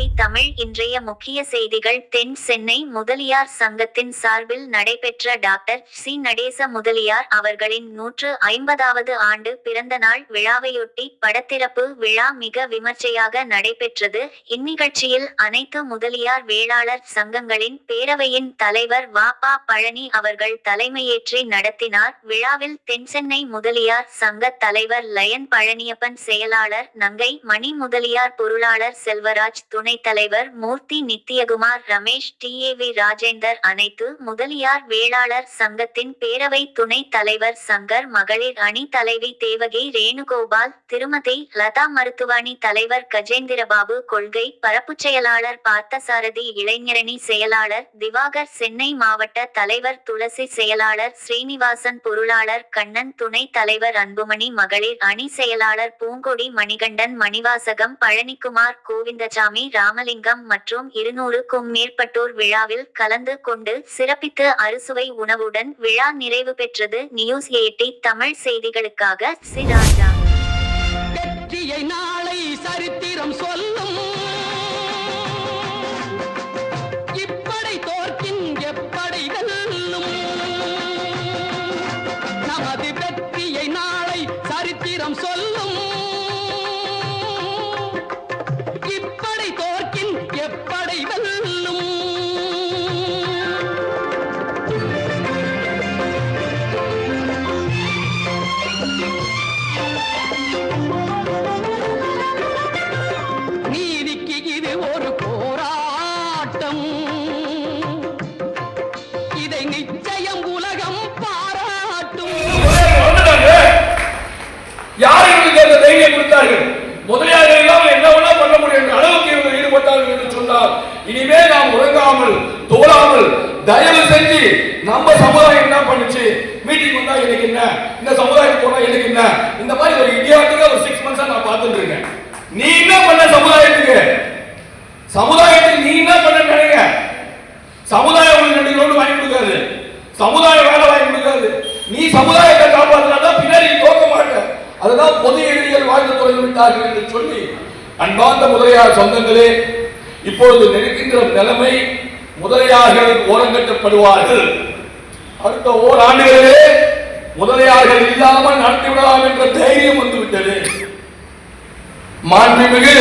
Eighty Tamil இன்றைய முக்கிய செய்திகள். தென் சென்னை முதலியார் சங்கத்தின் சார்பில் நடைபெற்ற டாக்டர் சி. நடேச முதலியார் அவர்களின் நூற்று ஐம்பதாவது ஆண்டு பிறந்த நாள் விழாவையொட்டி படத்திறப்பு விழா மிக விமர்சையாக நடைபெற்றது. இந்நிகழ்ச்சியில் அனைத்து முதலியார் வேளாளர் சங்கங்களின் பேரவையின் தலைவர் வ. பா. பழனி அவர்கள் தலைமையேற்றி நடத்தினார். விழாவில் தென்சென்னை முதலியார் சங்க தலைவர் லயன் பழனியப்பன் செயலாளர் நங்கை மணி முதலியார் பொருளாளர் செல்வராஜ் துணைத் தலைவர் மூர்த்தி நித்தியகுமார் ரமேஷ் டிஏவி ராஜேந்தர் அனைத்து முதலியார் வேளாளர் சங்கத்தின் பேரவை துணைத் தலைவர் சங்கர் மகளிர் அணி தலைவி தேவகி ரேணுகோபால் திருமதி லதா மருத்துவாணி தலைவர் கஜேந்திரபாபு கொள்கை பரப்புச் செயலாளர் பார்த்தசாரதி இளைஞரணி செயலாளர் திவாகர் சென்னை மாவட்ட தலைவர் துளசி செயலாளர் ஸ்ரீனிவாசன் பொருளாளர் கண்ணன் துணைத் தலைவர் அன்புமணி மகளிர் அணி செயலாளர் பூங்கொடி மணிகண்டன் மணிவாசகம் பழனிக்குமார் கோவிந்தசாமி ராமலிங்கம் மற்றும் இருநூறுக்கும் மேற்பட்டோர் விழாவில் கலந்து கொண்டு சிறப்பித்து அறுசுவை உணவுடன் விழா நிறைவு பெற்றது நியூஸ் எயிட்டி தமிழ் செய்திகளுக்காக சிராஜா நாளை சரித்திரம் உலகம். இதை நிச்சயம் உலகம் பாராட்டும். வந்துட்டாங்க. யார் அந்த தைரியம் கொடுத்தார்கள்? முதலியார்கள் எல்லாம் என்ன வேணா பண்ண முடியும் என்ற அளவுக்கு இவங்க ஈடுபட்டார்கள் என்று சொன்னால் இனிமே நாம் உறங்காமல் தோழாமல் தயவு செஞ்சு நம்ம சமுதாயம் என்ன பண்ணுச்சு? மீட்டிங் வந்தா எனக்கு என்ன? இந்த சமுதாயம் போனா எனக்கு என்ன? இந்த மாதிரி ஒரு இடியாட்டுக்கு ஒரு சிக்ஸ் மந்த்ஸா நான் பார்த்துட்டு இருக்கேன். நீ என்ன பண்ண சமுதாயத்துக்கு? சமுதாயத்துக்கு நீ என்ன பண்ண சமுதாய சமுதாயம் வாங்கி கொடுக்காது. சமுதாய வேலை வாங்கி கொடுக்காது. நீ சமுதாயத்தை காப்பாற்றினா பின்னாடி தோக்க மாட்டேன் அதுதான் பொது எதிரிகள் வாழ்ந்து தொடங்கி விட்டார்கள் என்று சொல்லி அன்பார்ந்த முதலியார் சொந்தங்களே இப்பொழுது நிற்கின்ற நிலைமை முதலியார்கள் ஓரங்கட்டப்படுவார்கள் அடுத்த ஓராண்டுகளிலே முதலியார்கள் இல்லாமல் நடத்திவிடலாம் என்ற தைரியம் வந்துவிட்டது. மாண்புமிகு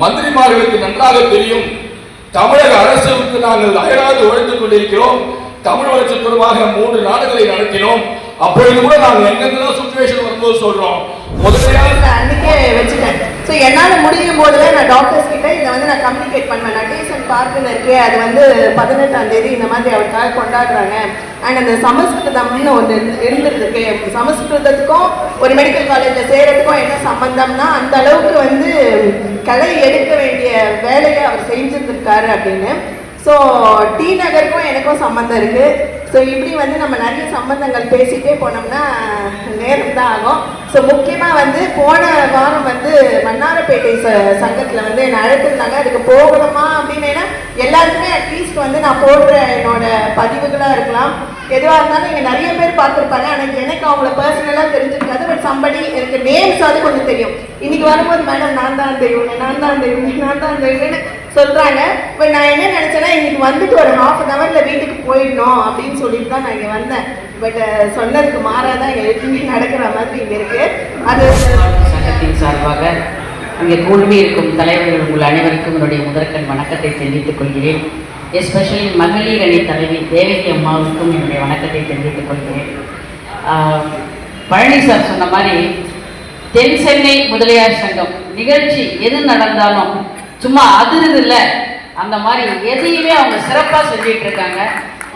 மந்திரிமார்களுக்கு நன்றாக தெரியும். தமிழக அரசுக்கு நாங்கள் அயராது உழைத்துக் கொண்டிருக்கிறோம். தமிழ் வளர்ச்சி தொடர்பாக மூன்று நாடுகளை நடத்தினோம். அப்பொழுது கூட நாங்கள் எங்கெங்கெல்லாம் சுச்சுவேஷன் வரும்போது சொல்றோம். முதலியார் அன்னைக்கே வச்சுட்டேன். ஸோ என்னால் முடியும் போது தான் நான் டாக்டர்ஸ் கிட்ட இதை வந்து நான் கம்யூனிகேட் பண்ணுவேன். நடேசன் பார்க்கில் இருக்கே அது வந்து பதினெட்டாம் தேதி இந்த மாதிரி அவருக்காக கொண்டாடுறாங்க. அண்ட் அந்த சமஸ்கிருதம்னு ஒன்று இருந்துருக்கு சமஸ்கிருதத்துக்கும் ஒரு மெடிக்கல் காலேஜில் சேர்றதுக்கும் என்ன சம்பந்தம்னா அந்த அளவுக்கு வந்து கலை எடுக்க வேண்டிய வேலையை அவர் செஞ்சுருந்துருக்காரு அப்படின்னு. ஸோ டி நகருக்கும் எனக்கும் சம்மந்தம் இருக்கு. ஸோ இப்படி வந்து நம்ம நிறைய சம்பந்தங்கள் பேசிட்டே போனோம்னா நேரம் தான் ஆகும். ஸோ முக்கியமாக வந்து போன வாரம் வந்து வண்ணாரப்பேட்டை ச சங்கத்தில் வந்து என்னை அழைத்திருந்தாங்க. அதுக்கு போகணுமா அப்படின்னு ஏன்னா எல்லாருக்குமே அட்லீஸ்ட் வந்து நான் போடுற என்னோட பதிவுகளாக இருக்கலாம். எதுவாக இருந்தாலும் இங்கே நிறைய பேர் பார்த்துருப்பாங்க. ஆனால் எனக்கு அவங்கள பர்சனலாக தெரிஞ்சிருக்காது பட் சம்படி எனக்கு நேம்ஸ் அது கொஞ்சம் தெரியும். இன்னைக்கு வரும்போது மேடம் நான் தான் தெரியும் நான் தான் தெரியும் நான் தான் தெரியும்னு சொல்கிறாங்க பட் நான் என்ன நினச்சேன்னா இன்னைக்கு வந்துட்டு ஒரு ஹாஃப் அன் ஹவரில் வீட்டுக்கு போயிடணும் அப்படின்னு சொல்லிட்டு தான் நான் இங்கே வந்தேன். பட் சொன்னதுக்கு மாறாதான் எதுவுமே நடக்கிற மாதிரி இங்கே இருக்கு. அது சங்கத்தின் சார்பாக இங்கே கூழ்மி இருக்கும் தலைவர்கள் உங்கள் அனைவருக்கும் என்னுடைய முதற்கண் வணக்கத்தை தெரிவித்துக் கொள்கிறேன். எஸ்பெஷலி மகளிர் அணி தலைவி தேவகி அம்மாவுக்கும் என்னுடைய வணக்கத்தை தெரிவித்துக் கொள்கிறேன். பழனி சார் சொன்ன மாதிரி தென் சென்னை முதலியார் சங்கம் நிகழ்ச்சி எது நடந்தாலும் சும்மா அதிருது இல்லை அந்த மாதிரி எதையுமே அவங்க சிறப்பாக செஞ்சிட்டு இருக்காங்க.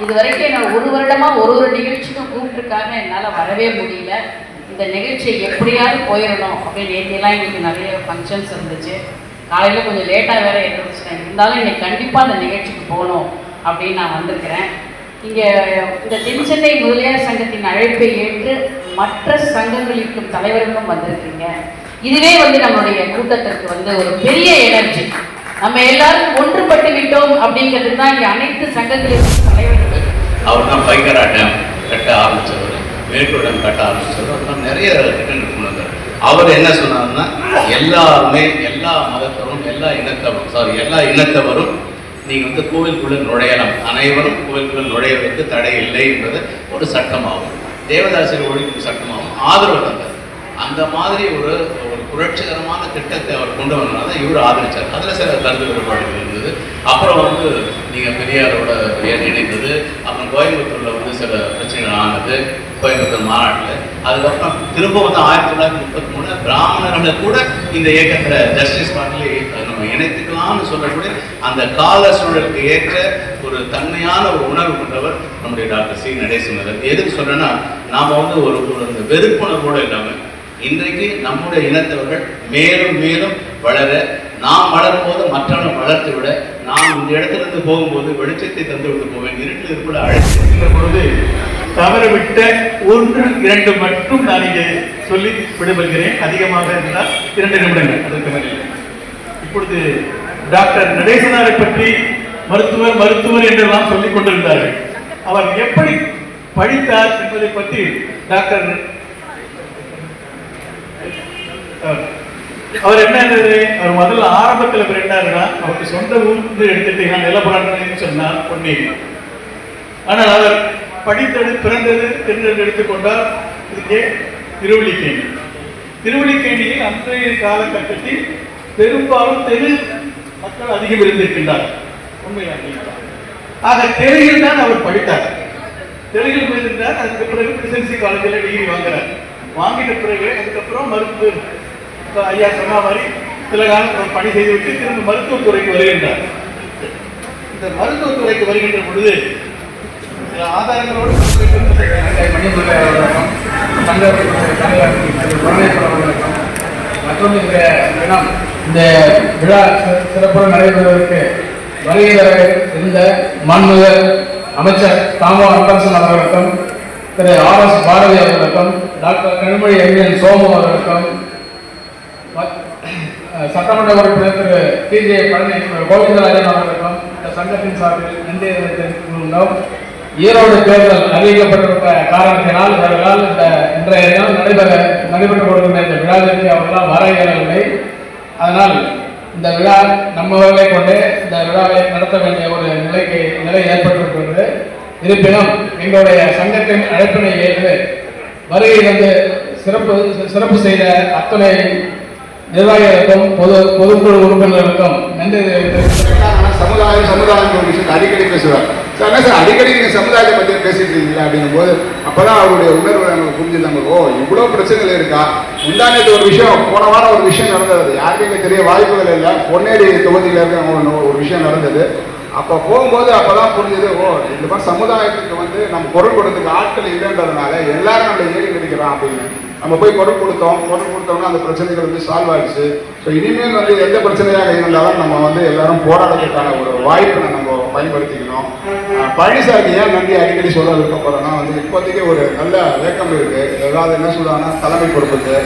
இது வரைக்கும் என்ன ஒரு வருடமாக ஒரு ஒரு நிகழ்ச்சிக்கும் கூப்பிட்டுருக்காங்க. என்னால் வரவே முடியல. இந்த நிகழ்ச்சி எப்படியாவது போயிடணும் அப்படின்னு ஏற்றிலாம் இன்னைக்கு நிறைய ஃபங்க்ஷன்ஸ் இருந்துச்சு. காலையில் கொஞ்சம் லேட்டாக வேற எழுந்துச்சிட்டேன் இருந்தாலும் இன்னைக்கு கண்டிப்பாக அந்த நிகழ்ச்சிக்கு போகணும் அப்படின்னு நான் வந்திருக்கிறேன். இங்கே இந்த தென் சென்னை முதலியார் சங்கத்தின் அழைப்பை ஏற்று மற்ற சங்கங்களுக்கும் தலைவர்களும் வந்திருக்கீங்க. இதுவே வந்து நம்மளுடைய கூட்டத்திற்கு வந்து ஒரு பெரிய எனர்ஜி. நம்ம எல்லாரும் ஒன்றுபட்டு விட்டோம் அப்படிங்கிறது தான் இங்கே அனைத்து சங்கங்களுக்கும் தலைவர்கள். அவர் தான் பைக்கராட்டம் கட்ட ஆரம்பித்தவர் வேட்டுடன் கட்ட ஆரம்பித்தவர் அவர் தான் நிறைய திட்டங்கள் கொண்டு வந்தார். அவர் என்ன சொன்னார்னா எல்லாருமே எல்லா மதத்தை எல்லா இனத்தவரும் சாரி எல்லா இனத்தவரும் நீங்கள் வந்து கோவிலுக்குள்ளே நுழையலாம். அனைவரும் கோவிலுக்குள்ள நுழையவதற்கு தடை இல்லை என்பது ஒரு சட்டமாகும். தேவதாசர் ஒழிக்கும் சட்டமாகும். ஆதரவு தந்தது அந்த மாதிரி ஒரு ஒரு புரட்சிகரமான திட்டத்தை அவர் கொண்டு வந்தனால தான் இவர் ஆதரிச்சார். அதில் சில கருத்து வேறுபாடுகள் இருந்தது. அப்புறம் வந்து நீங்கள் பெரியாரோட பெரியார் இணைந்தது. அப்புறம் கோயம்புத்தூரில் வந்து சில பிரச்சனைகள் ஆனது. கோயம்புத்தூர் மாநாட்டில் அதுக்கப்புறம் திரும்ப வந்து ஆயிரத்தி தொள்ளாயிரத்தி முப்பத்தி மூணு பிராமணர்களை கூட இந்த இயக்கத்தில் ஜஸ்டிஸ் பார்ட்டியில் நம்ம இணைத்துக்கலாம்னு சொல்லக்கூடிய அந்த கால சூழலுக்கு ஏற்ற ஒரு தன்மையான ஒரு உணர்வு கொண்டவர் நம்முடைய டாக்டர் சி நடேசன் எதுக்கு சொல்றேன்னா நாம வந்து ஒரு ஒரு அந்த வெறுப்புணர்வோடு இல்லாமல் இன்றைக்கு நம்முடைய இனத்தவர்கள் மேலும் மேலும் வளர நாம் வளரும் போது மற்றவர்கள் வளர்த்து விட நாம் இந்த இடத்துல இருந்து போகும்போது வெளிச்சத்தை தந்து விட்டு போவேன் இருட்டில் இருப்பட அழைத்து பொழுது தவறவிட்ட ஒன்று இரண்டு மட்டும் நான் இங்கே சொல்லி விடுபடுகிறேன் அதிகமாக இருந்தால் இரண்டு நிமிடங்கள். அதற்கு மேலே இப்பொழுது டாக்டர் நடேசனாரை பற்றி மருத்துவர் மருத்துவர் என்றெல்லாம் சொல்லிக் கொண்டிருந்தார்கள். அவர் எப்படி படித்தார் என்பதை பற்றி டாக்டர் அவர் என்ன இருந்தது அவர் முதல்ல ஆரம்பத்தில் அவர் என்னன்னா அவருக்கு சொந்த ஊர்ந்து எடுத்துட்டீங்கன்னா நிலப்புறான்னு சொன்னார் பொன்னேரி. ஆனால் அவர் படித்தது பிறந்தது என்று எடுத்துக்கொண்டால் இங்கே திருவள்ளிக்கேணி திருவள்ளிக்கேணியில் அன்றைய காலகட்டத்தில் பெரும்பாலும் தெரு மக்கள் அதிகம் இருந்திருக்கின்றார் உண்மையாக ஆக தெருவில் தான் அவர் படித்தார். தெலுங்கில் போயிருந்தார் அதுக்கு பிறகு பிரசிடென்சி காலேஜில் டிகிரி வாங்குறார். வாங்கிட்ட பிறகு அதுக்கப்புறம் மருத்துவ இப்ப ஐயா சொன்ன மாதிரி சில காலம் பணி செய்துவிட்டு திரும்ப மருத்துவத்துறைக்கு வருகின்றார். இந்த மருத்துவத்துறைக்கு வருகின்ற பொழுது ஆதாரங்களோடு மணிமுறை மற்றும் இந்த தினம் இந்த விழா சி- நடைபெறுவதற்கு வருகை இருந்த அமைச்சர் தாமோ அன்பரசன் அவர்களுக்கும் திரு ஆர் எஸ் பாரதி அவர்களுக்கும் டாக்டர் கனிமொழி எம்என் சோமு அவர்களுக்கும் சட்டமன்ற உறுப்பினர் திரு டி ஜே பழனி கோவிந்தராஜன் அவர்களுக்கும் இந்த சங்கத்தின் சார்பில் நன்றி தெரிவித்துக் கொள்கின்றோம். ஈரோடு தேர்தல் அறிவிக்கப்பட்டிருக்க காரணத்தினால் அவர்களால் இந்த இன்றைய தினம் நடைபெற நடைபெற்றுக் கொடுக்கின்ற இந்த விழாவிற்கு அவர்களால் வர இயலவில்லை. அதனால் இந்த விழா நம்மவர்களை கொண்டு இந்த விழாவை நடத்த வேண்டிய ஒரு நிலைக்கு நிலை ஏற்பட்டிருக்கிறது. இருப்பினும் எங்களுடைய சங்கத்தின் அழைப்பினை ஏற்று வருகை வந்து சிறப்பு சிறப்பு செய்த அத்துணை நிர்வாகிகளுக்கும் பொது பொதுக்குழு உறுப்பினர்களுக்கும் நன்றி தெரிவித்து சமுதாயம் சமுதாயம் ஒரு விஷயத்தை அடிக்கடி பேசுவார். சார் என்ன சார் அடிக்கடி நீங்கள் சமுதாயத்தை பற்றி பேசிட்டு இருக்கீங்களா அப்படிங்கும் போது அப்பதான் அவருடைய உணர்வு நமக்கு புரிஞ்சுதாங்க ஓ இவ்வளோ பிரச்சனைகள் இருக்கா? முந்தானத்து ஒரு விஷயம் போன வாரம் ஒரு விஷயம் நடந்தது. யாருக்கும் தெரிய வாய்ப்புகள் இல்லை. பொன்னேடி தொகுதியில் இருக்க ஒரு- விஷயம் நடந்தது. அப்போ போகும்போது அப்பதான் புரிஞ்சது ஓ இந்த மாதிரி சமுதாயத்துக்கு வந்து நம்ம குரல் கொடுத்துக்கு ஆட்கள் இல்லைன்றதுனால எல்லாரும் நம்ம ஏறி கிடைக்கிறோம் அப்படின்னு. நம்ம போய் குரல் கொடுத்தோம் குரல் கொடுத்தோம்னா அந்த பிரச்சனைகள் வந்து சால்வ் ஆயிடுச்சு. ஸோ இனிமேல் வந்து எந்த பிரச்சனையாக இருந்தாலும் நம்ம வந்து எல்லாரும் போராடுறதுக்கான ஒரு வாய்ப்பை நம்ம பயன்படுத்திக்கணும். பழனிசாமி ஏன் நன்றி அடிக்கடி சொல்ல விருப்பப்படுறோம்னா வந்து இப்போதைக்கு ஒரு நல்ல வேக்கம் இருக்கு. ஏதாவது என்ன சொல்றாங்கன்னா தலைமை பொறுப்புக்கு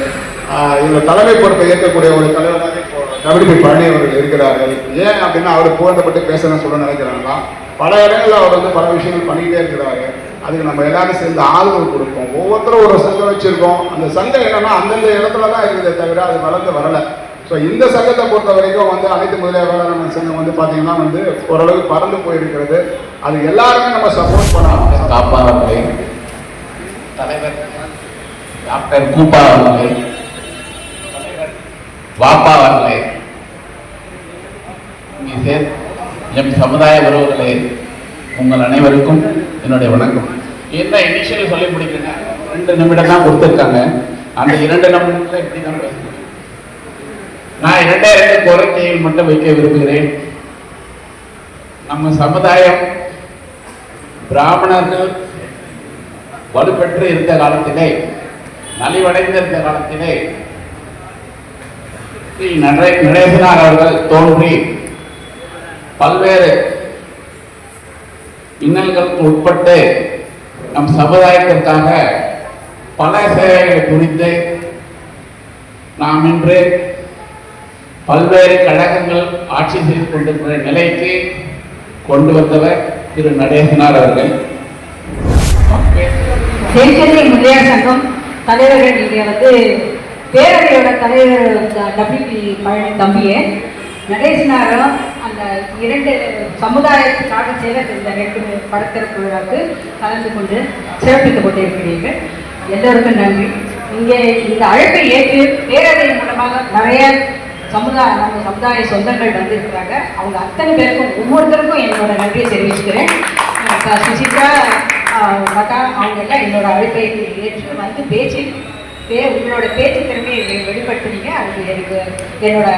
இந்த தலைமை பொறுப்பை ஏற்கக்கூடிய ஒரு தலைவராக இப்போ கவிடி பழனி அவர்கள் இருக்கிறார்கள். ஏன் அப்படின்னா அவர் புகழ்ந்தப்பட்டு பேசணும்னு சொல்ல நினைக்கிறாங்களா? பல இடங்களில் அவர் வந்து பல விஷயங்கள் பண்ணிக்கிட்டே இருக்கிறாரு. அதுக்கு நம்ம எல்லாரும் சேர்ந்து ஆதரவு கொடுப்போம். ஒவ்வொருத்தரும் ஒரு சங்கம் வச்சுருக்கோம். அந்த சங்கம் என்னன்னா அந்தந்த இடத்துல தான் இருக்குதே தவிர அது வளர்ந்து வரல. ஸோ இந்த சங்கத்தை பொறுத்த வரைக்கும் வந்து அனைத்து முதலியார் வேளாண் சங்கம் வந்து பார்த்தீங்கன்னா வந்து ஓரளவு பறந்து போயிருக்கிறது. அது எல்லாருமே நம்ம சப்போர்ட் பண்ணலாம். காப்பா அவர்களை தலைவர் டாக்டர் கூப்பா அவர்களை வாப்பா அவர்களே சேர் எம் சமுதாய உறவுகளே உங்கள் அனைவருக்கும் என்னுடைய வணக்கம். என்ன இனிஷியல் சொல்லி முடிக்கிறேங்க ரெண்டு நிமிடம் தான் கொடுத்துருக்காங்க. அந்த இரண்டு நிமிடத்தில் இப்படி தான் பேச நான் இரண்டே ரெண்டு கோரிக்கைகள் மட்டும் வைக்க விரும்புகிறேன். நம்ம சமுதாயம் பிராமணர்கள் வலுப்பெற்று இருந்த காலத்திலே நலிவடைந்து இருந்த காலத்திலே ஸ்ரீ நடே நடேசனார் அவர்கள் தோன்றி பல்வேறு இன்னல்களுக்கு உட்பட்டு நம் சமுதாயத்திற்காக பல சேவைகளை குறித்து நாம் இன்று பல்வேறு கழகங்கள் ஆட்சி செய்து கொண்டிருக்கிற நிலைக்கு கொண்டு வந்தவர் திரு நடேசனார் அவர்கள். தென்சென்னை முதலியார் சங்கம் தலைவர்கள் இங்கே வந்து பேரவையோட தலைவர் டபிள்யூபி பழனி தம்பியே நடேசனாரும் அந்த இரண்டு சமுதாயத்துக்காக செய்த இந்த ரெண்டு படத்திறப்பு விழாவுக்கு கலந்து கொண்டு சிறப்பிக்கப்பட்டிருக்கிறீர்கள் எல்லோருக்கும் நன்றி. இங்கே இந்த அழைப்பை ஏற்று பேரவை மூலமாக நிறைய சமுதாய நம்ம சமுதாய சொந்தங்கள் வந்திருக்கிறாங்க. அவங்க அத்தனை பேருக்கும் ஒவ்வொருத்தருக்கும் என்னோட நன்றியை தெரிவிச்சுக்கிறேன். அஹ் சுசித்ரா லதா அவங்க எல்லாம் என்னோட அழைப்பை ஏற்று வந்து பேச்சு பே உங்களோட பேச்சு திறமையை எனக்கு என்னோட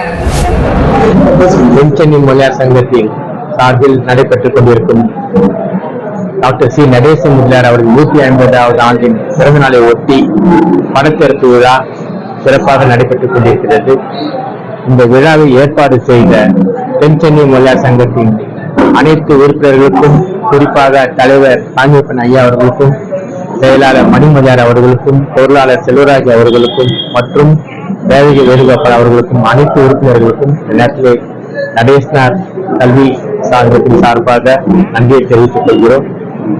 மொழியார் சங்கத்தின் சார்பில் நடைபெற்றுக் கொண்டிருக்கும் டாக்டர் சி. நடேசன் முதலியார் அவர்கள் நூத்தி ஐம்பதாவது ஆண்டின் பிறந்த நாளை ஒட்டி படத்திறப்பு விழா சிறப்பாக நடைபெற்றுக் கொண்டிருக்கிறது. இந்த விழாவை ஏற்பாடு செய்த தென்சென்னை மொழியார் சங்கத்தின் அனைத்து உறுப்பினர்களுக்கும் குறிப்பாக தலைவர் சாமியப்பன் ஐயா அவர்களுக்கும் செயலாளர் மணிமதியார் அவர்களுக்கும் பொருளாளர் செல்வராஜ் அவர்களுக்கும் மற்றும் தேவகி வேணுகோபால் அவர்களுக்கும் அனைத்து உறுப்பினர்களுக்கும் இந்த நேரத்திலே நடேசனார் கல்வி சார்பத்தின் சார்பாக நன்றியை தெரிவித்துக் கொள்கிறோம்.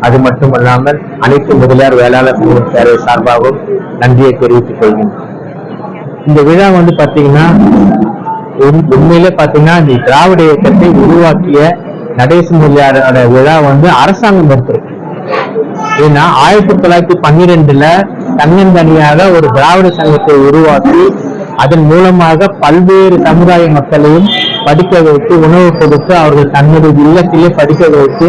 அது மட்டுமல்லாமல் அனைத்து முதலியார் வேளாளர் சமூக சேவை சார்பாகவும் நன்றியை தெரிவித்துக் கொள்கிறோம். இந்த விழா வந்து பாத்தீங்கன்னா உண்மையிலே பாத்தீங்கன்னா இந்த திராவிட இயக்கத்தை உருவாக்கிய நடேச முதலியாரோட விழா வந்து அரசாங்கம் எடுத்திருக்கு ஏன்னா ஆயிரத்தி தொள்ளாயிரத்தி பன்னிரெண்டுல தன்னந்தனியாக ஒரு திராவிட சங்கத்தை உருவாக்கி அதன் மூலமாக பல்வேறு சமுதாய மக்களையும் படிக்க வைத்து உணவு கொடுத்து அவர்கள் தன்னுடைய இல்லத்திலே படிக்க வைத்து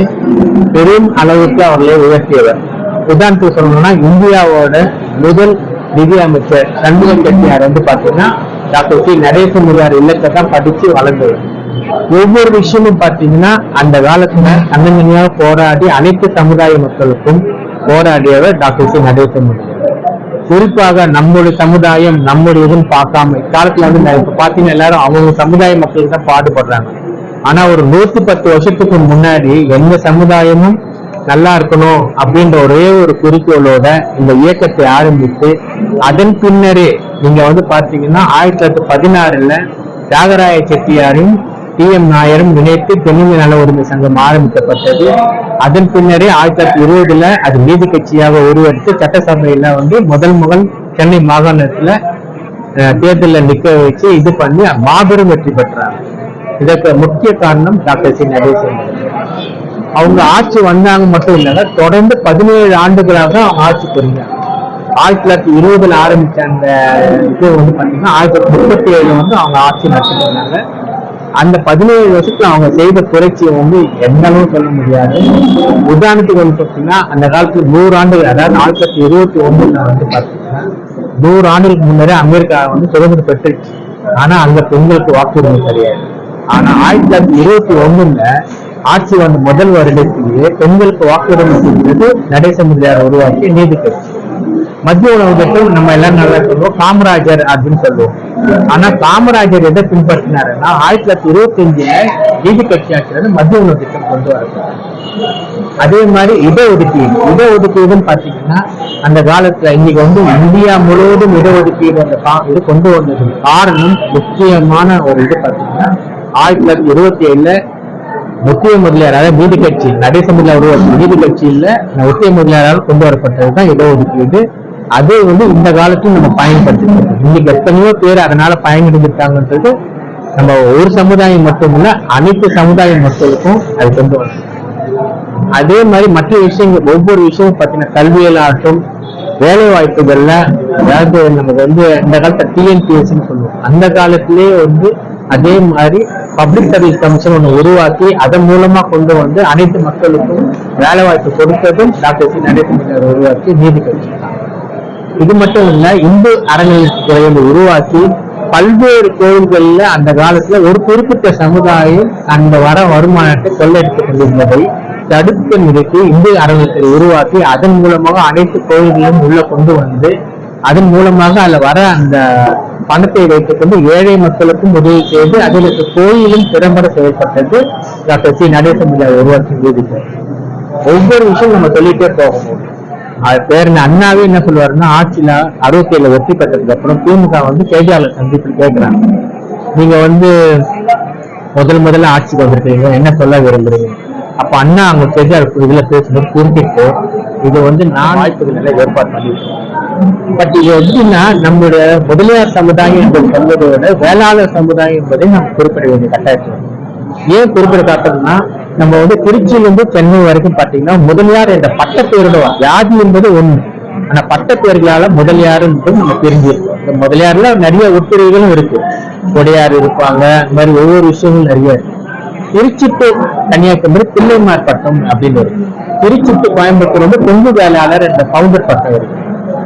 பெரும் அளவுக்கு அவர்களை உயர்த்தியவர். உதாரணத்துக்கு சொல்லணும்னா இந்தியாவோட முதல் நிதி அமைச்சர் சண்முகம் செட்டியார் வந்து பாத்தீங்கன்னா டாக்டர் சி. நடேச இல்லத்தை தான் படிச்சு வளர்ந்தவர். ஒவ்வொரு விஷயமும் பாத்தீங்கன்னா அந்த காலத்துல தன்னந்தனியாக போராடி அனைத்து சமுதாய மக்களுக்கும் போராடியவர் டாக்டர் சி. நடேசன் குறிப்பாக நம்முடைய சமுதாயம் நம்முடைய இதுன்னு பார்க்காம இக்காலத்துல வந்து இப்ப பாத்தீங்கன்னா எல்லாரும் அவங்க சமுதாய மக்களுக்கு தான் பாடுபடுறாங்க. ஆனா ஒரு நூத்தி பத்து வருஷத்துக்கு முன்னாடி எந்த சமுதாயமும் நல்லா இருக்கணும் அப்படின்ற ஒரே ஒரு குறிக்கோளோட இந்த இயக்கத்தை ஆரம்பித்து அதன் பின்னரே நீங்க வந்து பார்த்தீங்கன்னா ஆயிரத்தி தொள்ளாயிரத்தி பதினாறுல தியாகராய செட்டியாரின் டி எம் நாயரும் இணைத்து தென்னிந்திய நல உரிமை சங்கம் ஆரம்பிக்கப்பட்டது. அதன் பின்னரே ஆயிரத்தி தொள்ளாயிரத்தி இருபதுல அது நீதி கட்சியாக உருவெடுத்து சட்டசபையில வந்து முதல் முதல் சென்னை மாகாணத்துல தேர்தலில் நிக்க வச்சு இது பண்ணி மாபெரும் வெற்றி பெற்றாங்க இதற்கு முக்கிய காரணம் டாக்டர் சி. நடேசன். அவங்க ஆட்சி வந்தாங்க மட்டும் இல்லாம தொடர்ந்து பதினேழு ஆண்டுகளாக ஆட்சி புரிஞ்சாங்க ஆயிரத்தி தொள்ளாயிரத்தி இருபதுல ஆரம்பிச்ச அந்த இது வந்து பாத்தீங்கன்னா ஆயிரத்தி தொள்ளாயிரத்தி முப்பத்தி ஏழுல வந்து அவங்க ஆட்சி நடத்திட்டு இருந்தாங்க. அந்த பதினேழு வருஷத்துல அவங்க செய்த புரட்சியை வந்து எந்த அளவு சொல்ல முடியாது. உதாரணத்துக்கு வந்து பார்த்தீங்கன்னா அந்த காலத்துல நூறு ஆண்டுகள் அதாவது ஆயிரத்தி தொள்ளாயிரத்தி இருபத்தி ஒண்ணுல வந்து பாத்தீங்கன்னா நூறு ஆண்டுகளுக்கு முன்னரே அமெரிக்கா வந்து சுதந்திரம் பெற்றுச்சு. ஆனா அந்த பெண்களுக்கு வாக்குரிமை கிடையாது. ஆனா ஆயிரத்தி தொள்ளாயிரத்தி இருபத்தி ஒண்ணுல ஆட்சி வந்த முதல் வருடத்திலேயே பெண்களுக்கு வாக்குரிமை கொடுத்தது நடேச முதலியார் நீதி கட்சி மத்திய உணவு திட்டம் நம்ம எல்லாரும் நல்லா சொல்லுவோம். காமராஜர் அப்படின்னு சொல்லுவோம். ஆனா காமராஜர் எதை பின்பற்றினாருன்னா ஆயிரத்தி தொள்ளாயிரத்தி இருபத்தி அஞ்சுல நீதி கட்சி ஆட்சியில மத்திய உணவு திட்டம் கொண்டு வர அதே மாதிரி இடஒதுக்கீடு இடஒதுக்கீடுன்னு பாத்தீங்கன்னா அந்த காலத்துல இன்னைக்கு வந்து இந்தியா முழுவதும் இடஒதுக்கீடு அந்த கா- இது கொண்டு வந்தது. காரணம் முக்கியமான ஒரு இது பாத்தீங்கன்னா ஆயிரத்தி தொள்ளாயிரத்தி இருபத்தி ஏழுல முக்கிய முதலியார் அதாவது நீதி கட்சி நடேச முதலியார் நீதி கட்சியில முக்கிய முதலியாரால் கொண்டு வரப்பட்டதுதான் இடஒதுக்கீடு அதே வந்து இந்த காலத்துல நம்ம பயன்படுத்திக்கிறோம் இன்னைக்கு எத்தனையோ பேர் அதனால பயனடைஞ்சிருக்காங்கன்றது நம்ம ஒரு சமுதாயம் மட்டும் இல்ல அனைத்து சமுதாய மக்களுக்கும் அது கொண்டு வரணும் அதே மாதிரி மற்ற விஷயங்கள் ஒவ்வொரு விஷயமும் பார்த்தீங்கன்னா கல்வியல் ஆகட்டும் வேலை வாய்ப்புகள்ல அதாவது நமக்கு வந்து இந்த காலத்துல டிஎன்பிஎஸ்ன்னு சொல்லுவோம். அந்த காலத்திலேயே வந்து அதே மாதிரி பப்ளிக் சர்வீஸ் கமிஷன் ஒன்று உருவாக்கி அதன் மூலமா கொண்டு வந்து அனைத்து மக்களுக்கும் வேலை வாய்ப்பு கொடுத்ததும் டாக்டர் சி நரேந்திர உருவாக்கி நீதி கட்சி இது மட்டும் இல்ல இந்து அறநிலையத்துறையை உருவாக்கி பல்வேறு கோயில்கள்ல அந்த காலத்துல ஒரு குறிப்பிட்ட சமுதாயம் அந்த வர வருமானத்தை கொள்ளையடித்துக் கொண்டிருந்ததை தடுத்து நிறுத்தி இந்து அறநிலையத்தை உருவாக்கி அதன் மூலமாக அனைத்து கோயில்களையும் உள்ள கொண்டு வந்து அதன் மூலமாக அதுல வர அந்த பணத்தை வைத்துக் கொண்டு ஏழை மக்களுக்கும் உதவி செய்து அதில் இருக்க கோயிலும் திறம்பட செயல்பட்டது டாக்டர் சி. நடேசன் உருவாக்கி ஒவ்வொரு விஷயம் நம்ம சொல்லிட்டே போகணும். பேர் என்ன? அண்ணாவே என்ன சொல்லுவாருன்னா ஆட்சியில அறுபத்தி ஏழுல வெற்றி பெற்றதுக்கு அப்புறம் திமுக வந்து செய்தியாளர் சந்திப்பில் கேட்கிறாங்க. நீங்க வந்து முதல் முதல்ல ஆட்சிக்கு வந்திருக்கீங்க என்ன சொல்ல விரும்புறீங்க? அப்ப அண்ணா அவங்க செய்தியாளர் இதுல பேசும்போது குறிப்பிட்டு இது வந்து நான் வாய்ப்புகள் எல்லாம் ஏற்பாடு பண்ணிருக்கேன் பட் இது எப்படின்னா நம்மளுடைய முதலியார் சமுதாயம் என்பது சொல்வதை விட வேளாளர் சமுதாயம் என்பதை நாம் குறிப்பிட வேண்டிய கட்டாயத்தில் ஏன் குறிப்பிட காட்டுறதுன்னா நம்ம வந்து திருச்சியிலிருந்து சென்னை வரைக்கும் பாத்தீங்கன்னா முதலியார் என்ற பட்டப்பேரோட வியாதி என்பது ஒண்ணு. ஆனா பட்டப்பேர்களால முதலியார் என்பது நம்ம தெரிஞ்சிருக்கோம் இந்த முதலியார்ல நிறைய உட்பிரிவுகளும் இருக்கு. கொடையார் இருப்பாங்க. இந்த மாதிரி ஒவ்வொரு விஷயங்களும் நிறைய இருக்கு. திருச்சி டு கன்னியாகுமரி பிள்ளைமார் பட்டம் அப்படின்னு இருக்கு. திருச்சி டு கோயம்புத்தூர் வந்து கொங்கு வேளாளர் என்ற பவுண்டர் பட்டம் இருக்கு.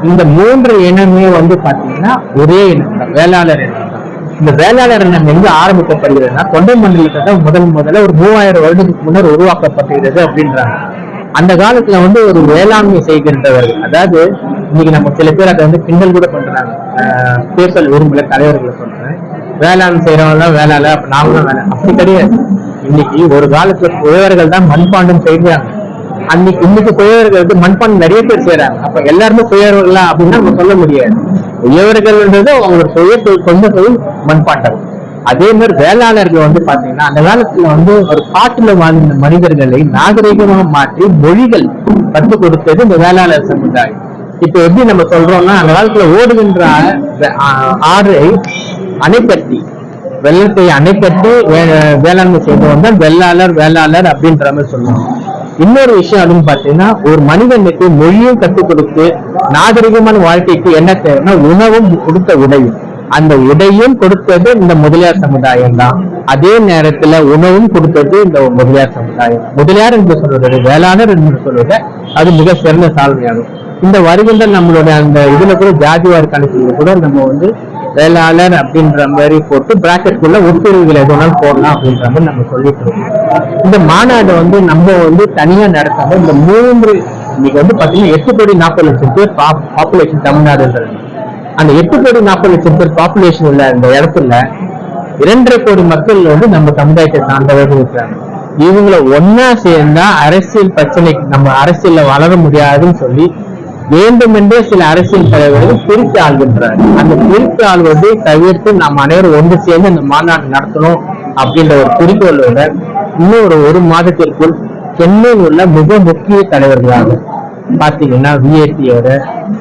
இந்த மூன்று இனமே வந்து பாத்தீங்கன்னா ஒரே இனம் வேளாளர் இனம். இந்த வேளாளர் இனம் எங்க ஆரம்பிக்கப்படுகிறதுனா தொண்டை மண்டலத்தை தான் முதல் முதல்ல ஒரு மூவாயிரம் வருடத்துக்கு முன்னர் உருவாக்கப்படுகிறது அப்படின்றாங்க. அந்த காலத்துல வந்து ஒரு வேளாண்மை செய்கின்றவர்கள் அதாவது இன்னைக்கு நம்ம சில பேர் அதை வந்து கிண்டல் கூட பண்றாங்க. ஆஹ் பேசல் விரும்பல தலைவர்களை சொல்றேன். வேளாண் செய்யறவங்க தான் அப்ப நாமளும் வேலை அப்படி கிடையாது. இன்னைக்கு ஒரு காலத்துல குயவர்கள் தான் மண்பாண்டம் செய்கிறாங்க. அன்னைக்கு இன்னைக்கு குயவர்களுக்கு மண்பாண்டம் நிறைய பேர் செய்யறாங்க அப்ப எல்லாருமே குயவர்களா அப்படின்னு நம்ம சொல்ல முடியாது. குயவர்கள்ன்றது அவங்களோட சுய தொழில் சொந்த தொழில் மண்பாண்டம் அதே மாதிரி வேளாளர்கள் வந்து பாத்தீங்கன்னா அந்த காலத்துல வந்து ஒரு காட்டுல வாழ்ந்த மனிதர்களை நாகரிகமாக மாற்றி மொழிகள் கற்றுக் கொடுத்தது இந்த வேளாளர் சமுதாயம் இப்ப எப்படி நம்ம சொல்றோம்னா அந்த காலத்துல ஓடுகின்ற ஆ- ஆறை அணைக்கட்டி வெள்ளத்தை அணைக்கட்டி வே- வேளாண்மை செய்தவன் தான் வெள்ளாளர் வேளாளர் அப்படின்ற மாதிரி சொல்லுவாங்க. இன்னொரு விஷயம் அப்படின்னு பாத்தீங்கன்னா ஒரு மனிதனுக்கு மொழியும் கற்றுக் கொடுத்து நாகரிகமான வாழ்க்கைக்கு என்ன தேவைன்னா உணவும் கொடுத்த உடையும். அந்த உடையும் கொடுத்தது இந்த முதலியார் சமுதாயம் தான். அதே நேரத்துல உணவும் கொடுத்தது இந்த முதலியார் சமுதாயம். முதலியார் என்று சொல்றது வேளாளர் என்று சொல்றது அது மிக சிறந்த சாதனையாகும் இந்த வருகின்ற நம்மளுடைய அந்த இதுல கூட ஜாதிவார் கணக்கு கூட நம்ம வந்து வேளாளர் அப்படின்ற மாதிரி போட்டு பிராக்கெட்டுக்குள்ள உட்பிரிவுகள் எது வேணாலும் போடலாம் அப்படின்ற மாதிரி நம்ம சொல்லிட்டு இருக்கோம். இந்த மாநாடு வந்து நம்ம வந்து தனியா நடத்தாம இந்த மூன்று இன்னைக்கு வந்து பாத்தீங்கன்னா எட்டு கோடி நாற்பது லட்சம் பேர் பாப்புலேஷன் தமிழ்நாடுன்றது. அந்த எட்டு கோடி நாற்பது லட்சம் பேர் பாப்புலேஷன் உள்ள இந்த இடத்துல இரண்டரை கோடி மக்கள் வந்து நம்ம சமுதாயத்தை சார்ந்தவர்கள் இருக்கிறாங்க. இவங்கள ஒன்னா சேர்ந்தா அரசியல் பிரச்சனை நம்ம அரசியல்ல வளர முடியாதுன்னு சொல்லி வேண்டுமென்றே சில அரசியல் தலைவர்கள் பிரித்து ஆள்கின்றார் அந்த பிரித்து ஆள்வதை தவிர்த்து நாம் அனைவரும் ஒன்று சேர்ந்து இந்த மாநாடு நடத்தணும் அப்படின்ற ஒரு குறிக்கோளோட இன்னும் ஒரு ஒரு மாதத்திற்குள் சென்னையில் உள்ள மிக முக்கிய தலைவர்களாக பாத்தீங்கன்னா விஏபியோட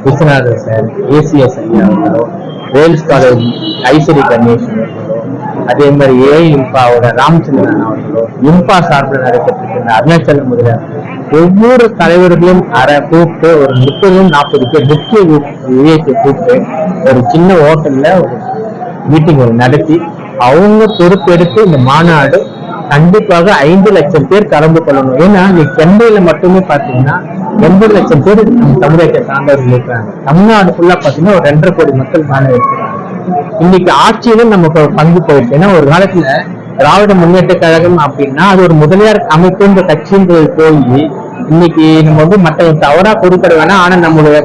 விஸ்வநாதன் சார் ஏசிஎஸ் ஐயா அவர்களோ வேல்ஸ் காலேஜ் ஐஸ்வரி கணேஷ் அவர்களோ அதே மாதிரி ஏ இம்பாவோட ராமச்சந்திரன் அவர்களோ இம்பா சார்பில் நடைபெற்றிருக்கின்ற அருணாச்சல முதலியார் ஒவ்வொரு தலைவர்களும் அரை கூப்பிட்டு ஒரு முப்பது நாற்பது பேர் முக்கிய விஐபி கூப்பிட்டு ஒரு சின்ன ஹோட்டல்ல ஒரு மீட்டிங் நடத்தி அவங்க பொறுப்பெடுத்து இந்த மாநாடு கண்டிப்பாக ஐந்து லட்சம் பேர் கலந்து கொள்ளணும். ஏன்னா நீ சென்னையில மட்டுமே பாத்தீங்கன்னா எண்பது லட்சம் பேர் நம்ம சமுதாயத்தை சார்ந்தவர்கள் இருக்கிறாங்க. தமிழ்நாடு ஃபுல்லா பாத்தீங்கன்னா ஒரு ரெண்டரை கோடி மக்கள் மேல இருக்கிறாங்க இன்னைக்கு ஆட்சியில நமக்கு பங்கு போயிடுச்சு. ஏன்னா ஒரு காலத்துல திராவிட முன்னேற்ற கழகம் அப்படின்னா அது ஒரு முதலியார் அமைப்புன்ற கட்சின்றது போய் இன்னைக்கு நம்ம வந்து மற்ற தவறா பொறுப்பட வேணாம். ஆனா நம்மளுடைய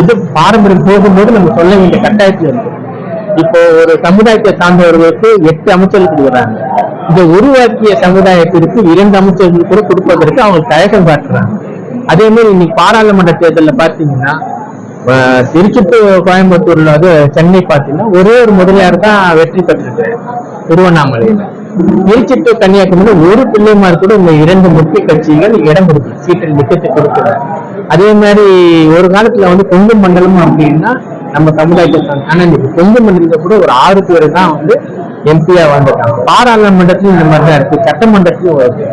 இது பாரம்பரியம் போகும்போது நம்ம சொல்ல வேண்டிய கட்டாயத்துல இருக்கு. இப்போ ஒரு சமுதாயத்தை சார்ந்தவர்களுக்கு எட்டு அமைச்சர்கள் கொடுக்குறாங்க. இந்த உருவாக்கிய சமுதாயத்திற்கு இரண்டு அமைச்சர்கள் கூட கொடுப்பதற்கு அவங்க தயக்கம் காட்டுறாங்க. அதே மாதிரி இன்னைக்கு பாராளுமன்ற தேர்தலில் பாத்தீங்கன்னா திருச்சிட்டு கோயம்புத்தூர்ல வந்து சென்னை பார்த்தீங்கன்னா ஒரே ஒரு முதலியார் தான் வெற்றி பெற்றிருக்காரு திருவண்ணாமலையில. திருச்சி to கன்னியாகுமரி ஒரு பிள்ளைமார் கூட இந்த இரண்டு முக்கிய கட்சிகள் இடம் கொடுக்கு சீட்டில் நிக்கத்தை கொடுக்கிறார். அதே மாதிரி ஒரு காலத்துல வந்து கொங்கு மண்டலம் அப்படின்னா நம்ம சமுதாயத்தை ஆனா இன்னைக்கு கொங்கு மண்டலத்துல கூட ஒரு ஆறு பேர் தான் வந்து எம்பியா வந்திருக்காங்க பாராளுமன்றத்திலும் இந்த மாதிரி தான் இருக்கு. சட்டமன்றத்திலும் இருக்கு.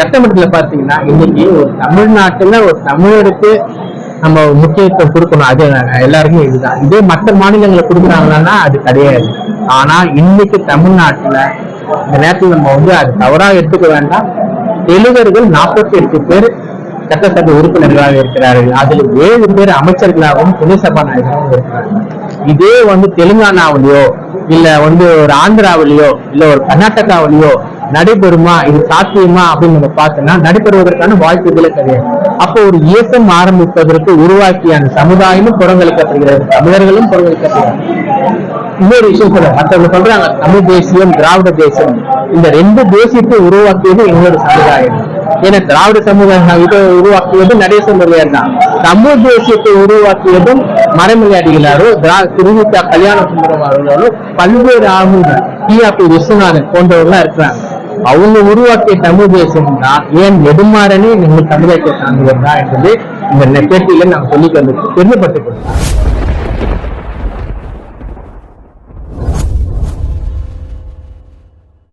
சட்டமன்றத்துல பாத்தீங்கன்னா இன்னைக்கு ஒரு தமிழ்நாட்டுல ஒரு தமிழருக்கு நம்ம முக்கியத்துவம் கொடுக்கணும். அது எல்லாருக்கும் இதுதான். இதே மற்ற மாநிலங்களை கொடுக்குறாங்கன்னா அது கிடையாது. ஆனா இன்னைக்கு தமிழ்நாட்டுல இந்த நேரத்துல நம்ம வந்து அது தவறா எடுத்துக்க வேண்டாம். தெலுங்கர்கள் நாற்பத்தி எட்டு பேர் சட்டசபை உறுப்பினர்களாக இருக்கிறார்கள். அதுல ஏழு பேர் அமைச்சர்களாகவும் துணை சபாநாயகராகவும் இருக்கிறார்கள். இதே வந்து தெலுங்கானாவிலயோ இல்ல வந்து ஒரு ஆந்திராவிலயோ இல்ல ஒரு கர்நாடகாவிலயோ நடைபெறுமா இது சாத்தியமா அப்படின்னு நம்ம பார்த்தோம்னா நடைபெறுவதற்கான வாய்ப்புகளே கிடையாது. அப்போ ஒரு இயக்கம் ஆரம்பிப்பதற்கு உருவாக்கிய அந்த சமுதாயமும் புறங்கணிக்கப்படுகிறது தமிழர்களும் புறங்கணிக்கப்படுகிறார்கள் இன்னொரு விஷயம் சொல்ல மற்றவங்க சொல்றாங்க தமிழ் தேசியம் திராவிட தேசியம். இந்த ரெண்டு தேசியத்தை உருவாக்கியது எங்களோட சமுதாயம். ஏன்னா திராவிட சமுதாயம் இதை உருவாக்கியது நடேச முதலியார் தான். தமிழ் தேசியத்தை உருவாக்கியதும் மறைமலை திரா திருவிக்கா கல்யாண சுந்தரம் அவர்களோ பல்வேறு ஆளுநர் டிஆபி விஸ்வநாதன் போன்றவர்களா இருக்கிறாங்க. அவங்க உருவாக்கிய தமிழ் தேசம் தான். ஏன் நெடுமாறனே நீங்கள் தமிழகத்தை சார்ந்தவர் தான் என்பது இந்த பேட்டியில நாம் சொல்லிக் கொண்டு பெருமைப்பட்டுக் கொள்கிறோம்